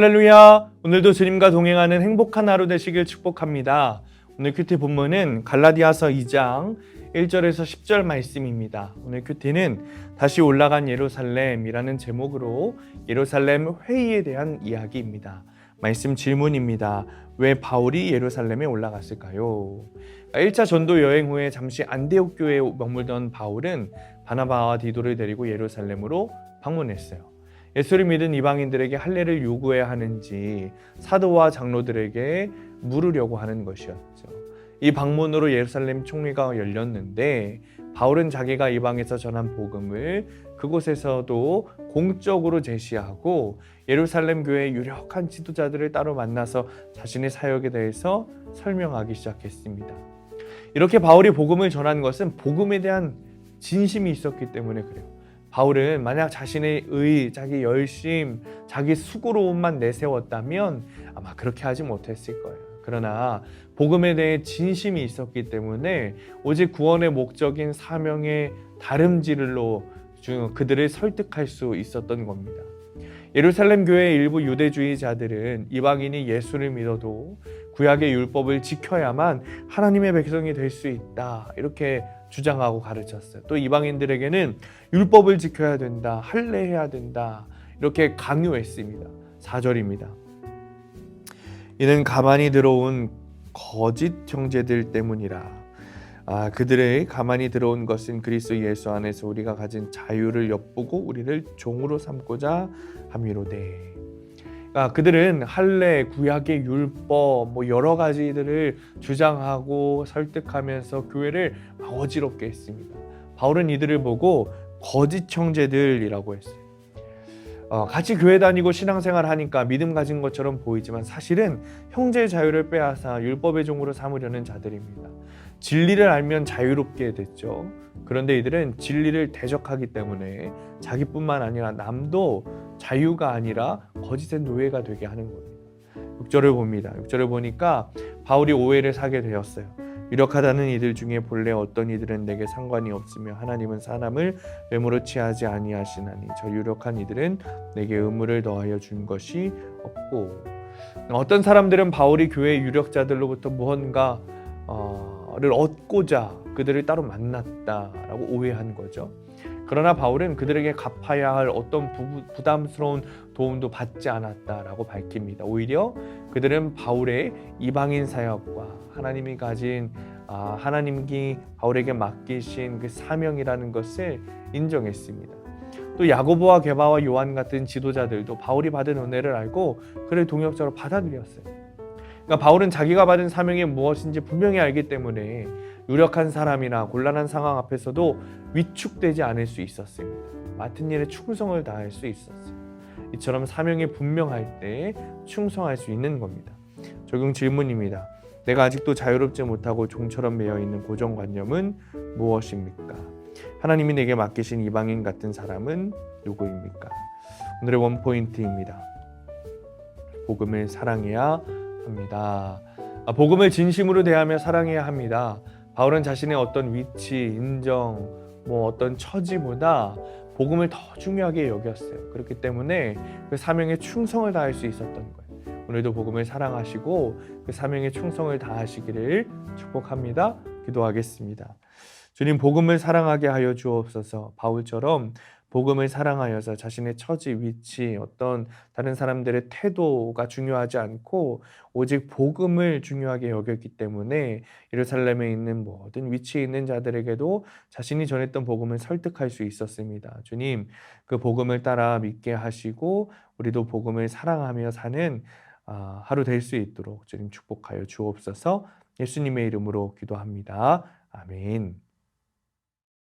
할렐루야! 오늘도 주님과 동행하는 행복한 하루 되시길 축복합니다. 오늘 큐티 본문은 갈라디아서 2장 1절에서 10절 말씀입니다. 오늘 큐티는 다시 올라간 예루살렘이라는 제목으로 예루살렘 회의에 대한 이야기입니다. 말씀 질문입니다. 왜 바울이 예루살렘에 올라갔을까요? 1차 전도 여행 후에 잠시 안데옥 교회에 머물던 바울은 바나바와 디도를 데리고 예루살렘으로 방문했어요. 예수를 믿은 이방인들에게 할례를 요구해야 하는지 사도와 장로들에게 물으려고 하는 것이었죠. 이 방문으로 예루살렘 총리가 열렸는데 바울은 자기가 이방에서 전한 복음을 그곳에서도 공적으로 제시하고 예루살렘 교회의 유력한 지도자들을 따로 만나서 자신의 사역에 대해서 설명하기 시작했습니다. 이렇게 바울이 복음을 전한 것은 복음에 대한 진심이 있었기 때문에 그래요. 바울은 만약 자신의 의, 자기 열심, 자기 수고로움만 내세웠다면 아마 그렇게 하지 못했을 거예요. 그러나 복음에 대해 진심이 있었기 때문에 오직 구원의 목적인 사명의 다름질로 그들을 설득할 수 있었던 겁니다. 예루살렘 교회의 일부 유대주의자들은 이방인이 예수를 믿어도 구약의 율법을 지켜야만 하나님의 백성이 될 수 있다. 이렇게 주장하고 가르쳤어요. 또 이방인들에게는 율법을 지켜야 된다. 할례해야 된다. 이렇게 강요했습니다. 4절입니다. 이는 가만히 들어온 거짓 형제들 때문이라. 아, 그들의 가만히 들어온 것은 그리스도 예수 안에서 우리가 가진 자유를 엿보고 우리를 종으로 삼고자 함이로되. 그러니까 그들은 할례, 구약의 율법, 뭐 여러 가지들을 주장하고 설득하면서 교회를 어지럽게 했습니다. 바울은 이들을 보고 거짓 형제들이라고 했어요. 어, 같이 교회 다니고 신앙생활 하니까 믿음 가진 것처럼 보이지만 사실은 형제의 자유를 빼앗아 율법의 종으로 삼으려는 자들입니다. 진리를 알면 자유롭게 됐죠. 그런데 이들은 진리를 대적하기 때문에 자기뿐만 아니라 남도 자유가 아니라 거짓의 노예가 되게 하는 겁니다. 6절을 봅니다. 6절을 보니까 바울이 오해를 사게 되었어요. 유력하다는 이들 중에 본래 어떤 이들은 내게 상관이 없으며 하나님은 사람을 외모로 취하지 아니하시나니 저 유력한 이들은 내게 의무를 더하여 준 것이 없고 어떤 사람들은 바울이 교회 유력자들로부터 무언가 를 얻고자 그들을 따로 만났다라고 오해한 거죠. 그러나 바울은 그들에게 갚아야 할 어떤 부, 부담스러운 도움도 받지 않았다라고 밝힙니다. 오히려 그들은 바울의 이방인 사역과 하나님이 가진 아, 하나님이 바울에게 맡기신 그 사명이라는 것을 인정했습니다. 또 야고보와 게바와 요한 같은 지도자들도 바울이 받은 은혜를 알고 그를 동역자로 받아들였어요. 그러니까 바울은 자기가 받은 사명이 무엇인지 분명히 알기 때문에 유력한 사람이나 곤란한 상황 앞에서도 위축되지 않을 수 있었습니다. 맡은 일에 충성을 다할 수 있었어요. 이처럼 사명이 분명할 때 충성할 수 있는 겁니다. 적용 질문입니다. 내가 아직도 자유롭지 못하고 종처럼 매여 있는 고정관념은 무엇입니까? 하나님이 내게 맡기신 이방인 같은 사람은 누구입니까? 오늘의 원 포인트입니다. 복음을 사랑해야 합니다. 아, 복음을 진심으로 대하며 사랑해야 합니다. 바울은 자신의 어떤 위치, 인정, 뭐 어떤 처지보다 복음을 더 중요하게 여겼어요. 그렇기 때문에 그 사명에 충성을 다할 수 있었던 거예요. 오늘도 복음을 사랑하시고 그 사명에 충성을 다하시기를 축복합니다. 기도하겠습니다. 주님 복음을 사랑하게 하여 주옵소서. 바울처럼 복음을 사랑하여서 자신의 처지, 위치, 어떤 다른 사람들의 태도가 중요하지 않고 오직 복음을 중요하게 여겼기 때문에 예루살렘에 있는 모든 위치에 있는 자들에게도 자신이 전했던 복음을 설득할 수 있었습니다. 주님, 그 복음을 따라 믿게 하시고 우리도 복음을 사랑하며 사는 아, 하루 될 수 있도록 주님 축복하여 주옵소서 예수님의 이름으로 기도합니다. 아멘.